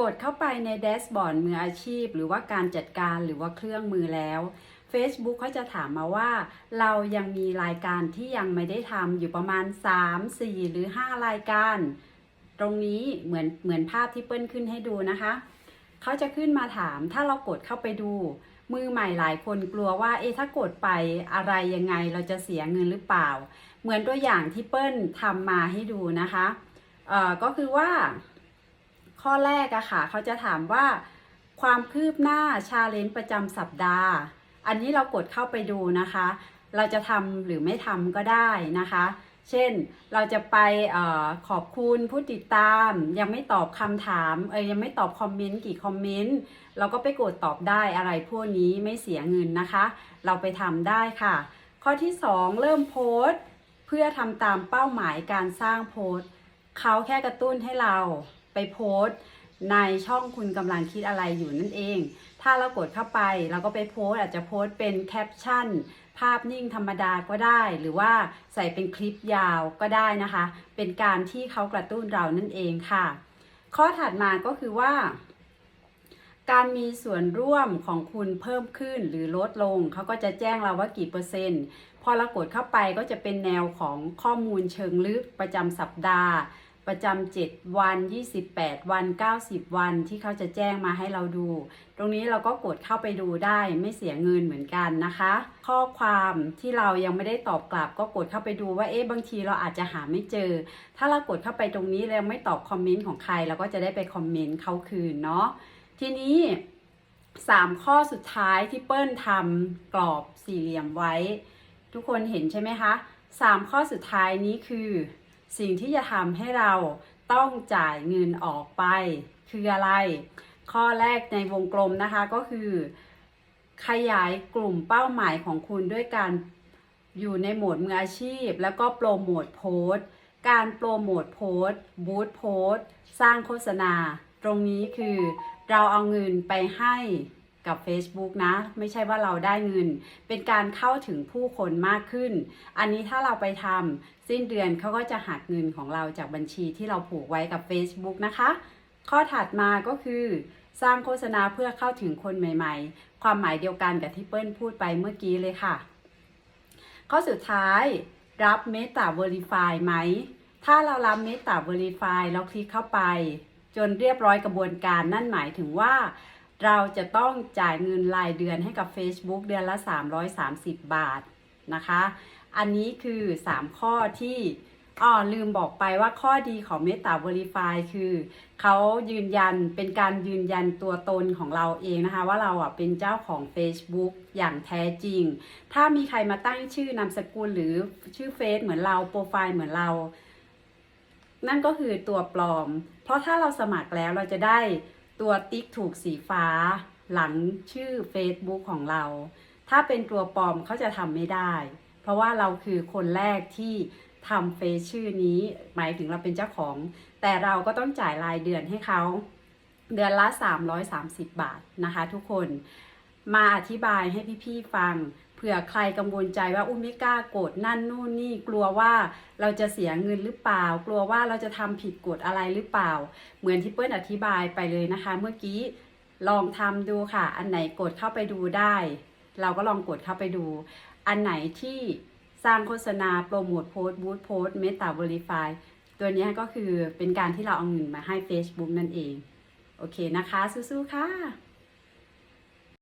กดเข้าไปในแดชบอร์ดมืออาชีพ หรือว่าการจัดการหรือว่าเครื่องมือแล้ว Facebook เขาจะถามมาว่า เรายังมีรายการที่ยังไม่ได้ทำอยู่ประมาณ 3 4 หรือ 5 รายการ ตรงนี้เหมือนเหมือนภาพที่เปิ้ลขึ้นให้ดูนะคะ เขาจะขึ้นมาถามถ้าเรากดเข้าไปดู มือใหม่หลายคนกลัวว่าเอะถ้ากดไปอะไรยังไงเราจะเสียเงินหรือเปล่า เหมือนตัวอย่างที่เปิ้ลทำมาให้ดูนะคะเอ่อก็คือว่า ข้อแรกอะค่ะเขาจะถามว่า ความคืบหน้าชาเลนจ์ประจำสัปดาห์ อันนี้เรากดเข้าไปดูนะคะ เราจะทำหรือไม่ทำก็ได้นะคะ เช่นเราจะไปออขอบคุณผู้ติดตาม ยังไม่ตอบคำถามเออยังไม่ตอบคอมเมนต์กี่คอมเมนต์เราก็ไปกดตอบได้อะไรพวกนี้ไม่เสียเงินนะคะ เราไปทำได้ค่ะ ข้อที่ 2 เริ่มโพสต์ เพื่อทำตามเป้าหมายการสร้างโพสต์เขาแค่กระตุ้นให้เรา ไปโพสต์ในช่องคุณกำลังคิดอะไรอยู่นั่นเอง ถ้าเรากดเข้าไปเราก็ไปโพสต์อาจจะโพสต์เป็นแคปชั่น ภาพนิ่งธรรมดาก็ได้ หรือว่าใส่เป็นคลิปยาวก็ได้นะคะ เป็นการที่เขากระตุ้นเรานั่นเองค่ะ ข้อถัดมาก็คือว่า การมีส่วนร่วมของคุณเพิ่มขึ้นหรือลดลง เขาก็จะแจ้งเราว่ากี่เปอร์เซ็นต์ พอเรากดเข้าไปก็จะเป็นแนวของข้อมูลเชิงลึกประจำสัปดาห์ ประจำ7วัน28วัน90วันที่เขาจะแจ้งมาให้เราดู ตรงนี้เราก็กดเข้าไปดูได้ไม่เสียเงินเหมือนกันนะคะ ข้อความที่เรายังไม่ได้ตอบกลับ ก็กดเข้าไปดูว่าเอ๊ะบางทีเราอาจจะหาไม่เจอ ถ้าเรากดเข้าไปตรงนี้แล้วไม่ตอบคอมเมนต์ของใครเราก็จะได้ไปคอมเมนต์เขาคืนเนาะทีนี้3ข้อสุดท้ายที่เปิ้ลทำกรอบสี่เหลี่ยมไว้ ทุกคนเห็นใช่ไหมคะ3ข้อสุดท้ายนี้คือ สิ่งที่จะทำให้เราต้องจ่ายเงินออกไป คืออะไร ข้อแรกในวงกลมนะคะก็คือ ขยายกลุ่มเป้าหมายของคุณด้วยการอยู่ในโหมดมืออาชีพ แล้วก็โปรโมทโพสต์ การโปรโมทโพสต์ บูธโพสต์ สร้างโฆษณา ตรงนี้คือเราเอาเงินไปให้ กับ Facebook นะ ไม่ใช่ว่าเราได้เงิน เป็นการเข้าถึงผู้คนมากขึ้น อันนี้ถ้าเราไปทำสิ้นเดือนเขาก็จะหักเงินของเราจากบัญชีที่เราผูกไว้กับ Facebook นะคะ ข้อถัดมาก็คือ สร้างโฆษณาเพื่อเข้าถึงคนใหม่ๆ ความหมายเดียวกันกับที่เปิ้ลพูดไปเมื่อกี้เลยค่ะ ข้อสุดท้ายรับ Meta Verify ไหม ถ้าเรารับ Meta Verify เราคลิกเข้าไป จนเรียบร้อยกระบวนการนั่นหมายถึงว่า เราจะต้องจ่ายเงินรายเดือนให้กับ Facebook เดือนละ 330 บาทนะคะ อันนี้คือ 3 ข้อที่อ้อลืมบอกไปว่าข้อดีของ Meta Verify คือเขายืนยันเป็นการยืนยันตัวตนของเราเองนะคะ ว่าเราอะเป็นเจ้าของ Facebook อย่างแท้จริง ถ้ามีใครมาตั้งชื่อนามสกุลหรือชื่อเฟซเหมือนเราโปรไฟล์เหมือนเรา นั่นก็คือตัวปลอม เพราะถ้าเราสมัครแล้วเราจะได้ ตัวติ๊กถูกสีฟ้า หลังชื่อ Facebook ของเรา ถ้าเป็นตัวปลอมเขาจะทำไม่ได้ เพราะว่าเราคือคนแรกที่ทำเฟซชื่อนี้ หมายถึงเราเป็นเจ้าของ แต่เราก็ต้องจ่ายรายเดือนให้เขา เดือนละ 330 บาทนะคะทุกคน มาอธิบายให้พี่ๆฟังเผื่อใครกังวลใจว่าอุ้มไม่กล้ากดนั่นนู่นนี่กลัวว่าเราจะเสียเงินหรือเปล่า กลัวว่าเราจะทำผิดกฎอะไรหรือเปล่า เหมือนที่เปิ้ลอธิบายไปเลยนะคะ เมื่อกี้ลองทำดูค่ะ อันไหนกดเข้าไปดูได้ เราก็ลองกดเข้าไปดู อันไหนที่สร้างโฆษณาโปรโมทโพสต์บูธโพสต์เมตาบริฟายตัวนี้ก็คือเป็นการที่เราเอาเงินมาให้ Facebook นั่นเอง โอเคนะคะ สู้ๆ ค่ะ